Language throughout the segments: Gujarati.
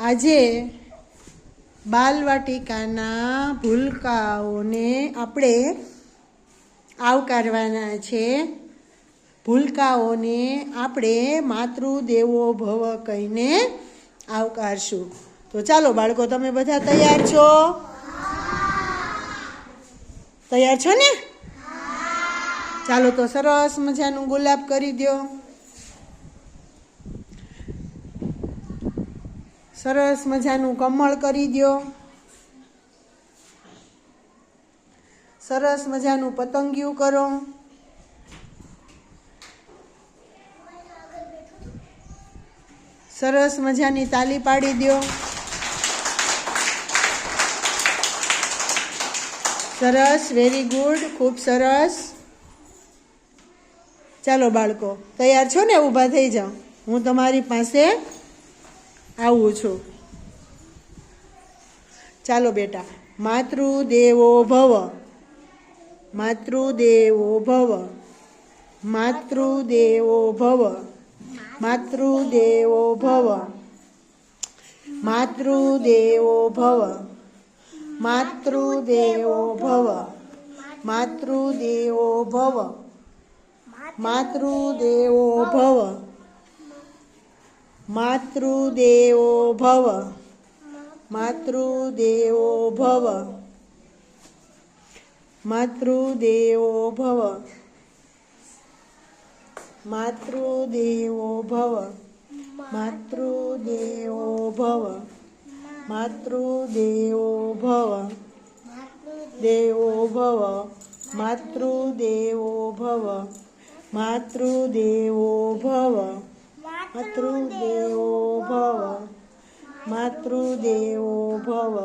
આજે બાલવાટિકાના ભૂલકાઓને આપણે આવકારવાના છે. ભૂલકાઓને આપણે માતૃદેવો ભવ કહીને આવકારશું. તો ચાલો, બાળકો, તમે બધા તૈયાર છો? તૈયાર છો ને? ચાલો, તો સરસ મજાનું ગુલાબ કરી દો સરસ મજાનું કમળ કરી દો સરસ મજાનું પતંગિયું કરો. સરસ મજાની તાલી પાડી દો સરસ વેરી ગુડ ખૂબ સરસ. ચાલો બાળકો, તૈયાર છો ને? ઊભા થઈ જાઓ. હું તમારી પાસે આવું છું. ચાલો બેટા, માતૃદેવો ભવ. માતૃદેવો ભવ. માતૃદેવો ભવ. માતૃદેવો ભવ. માતૃદેવો ભવ. માતૃદેવો ભવ. માતૃદેવો ભવ. માતૃદેવો ભવ. માતૃદેવો ભવ. માતૃદેવો ભવ. માતૃદેવો ભવ. માતૃદેવો ભવ. માતૃદેવો ભવ. માતૃદેવો ભવ. દેવો ભવ. માતૃદેવો ભવ. માતૃદેવો ભવ. માતૃદેવો ભવ માતૃદેવો ભવ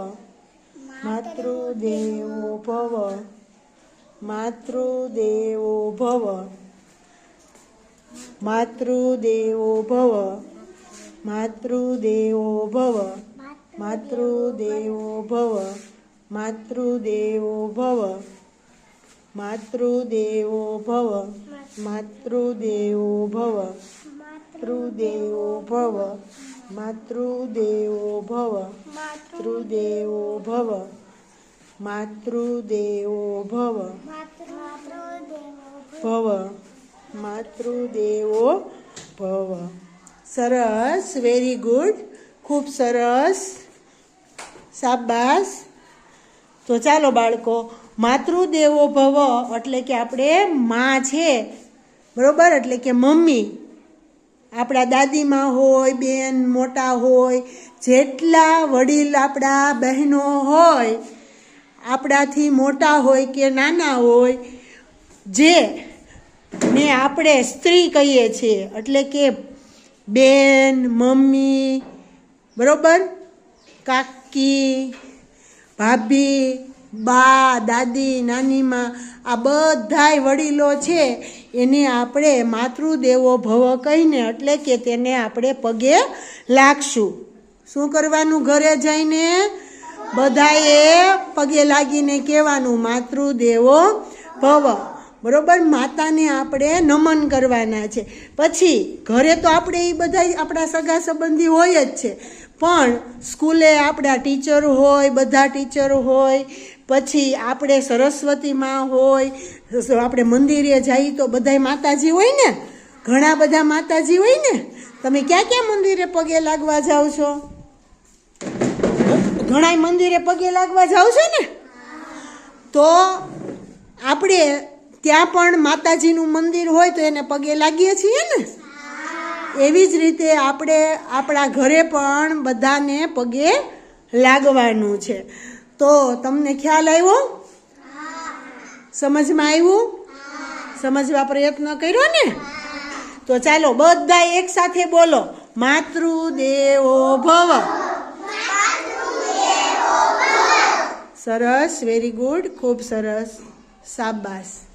માતૃદેવો ભવ માતૃદેવો ભવ માતૃદેવો ભવ માતૃદેવો ભવ માતૃદેવો ભવ માતૃદેવો ભવ માતૃદેવો ભવ માતૃદેવો ભવ માતૃદેવો ભવ માતૃદેવો ભવ માતૃદેવો ભવ માતૃદેવો ભવ ભવ માતૃદેવો ભવ સરસ વેરી ગુડ ખૂબ સરસ સાબાસ તો ચાલો બાળકો, માતૃદેવો ભવ એટલે કે આપણે મા છે. બરોબર? એટલે કે મમ્મી. આપણા દાદીમાં હોય, બેન મોટા હોય, જેટલા વડીલ આપણા બહેનો હોય, આપણાથી મોટા હોય કે નાના હોય, જે ને આપણે સ્ત્રી કહીએ છીએ, એટલે કે બેન, મમ્મી, બરાબર? કાકી, ભાભી બા, દાદી, નાનીમાં, આ બધાય વડીલો છે, એને આપણે માતૃદેવો ભવ કહીને એટલે કે તેને આપણે પગે લાગશું. શું કરવાનું ઘરે જઈને? બધાએ પગે લાગીને કહેવાનું, માતૃદેવો ભવ. બરોબર? માતાને આપણે નમન કરવાના છે. પછી ઘરે તો આપણે એ બધા આપણા સગા સંબંધી હોય જ છે. પણ સ્કૂલે આપણા ટીચર હોય, બધા ટીચર હોય, પછી આપણે સરસ્વતીમાં હોય આપણે મંદિરે જઈએ તો બધાય માતાજી હોય ને? ઘણા બધા માતાજી હોય ને? તમે ક્યાં ક્યાં મંદિરે પગે લાગવા જાઓ છો? ઘણાય મંદિરે પગે લાગવા જાઓ છો ને? તો આપણે ત્યાં પણ માતાજીનું મંદિર હોય તો એને પગે લાગીએ છીએ ને? એવી જ રીતે આપણે આપણા ઘરે પણ બધાને પગે લાગવાનું છે. તો તમને ખ્યાલ આવ્યો? સમજમાં આવ્યું? સમજવા પ્રયત્ન કર્યો ને? તો ચાલો બધા એક સાથે બોલો. માતૃદેવો ભવ. સરસ વેરી ગુડ ખૂબ સરસ. શાબાશ.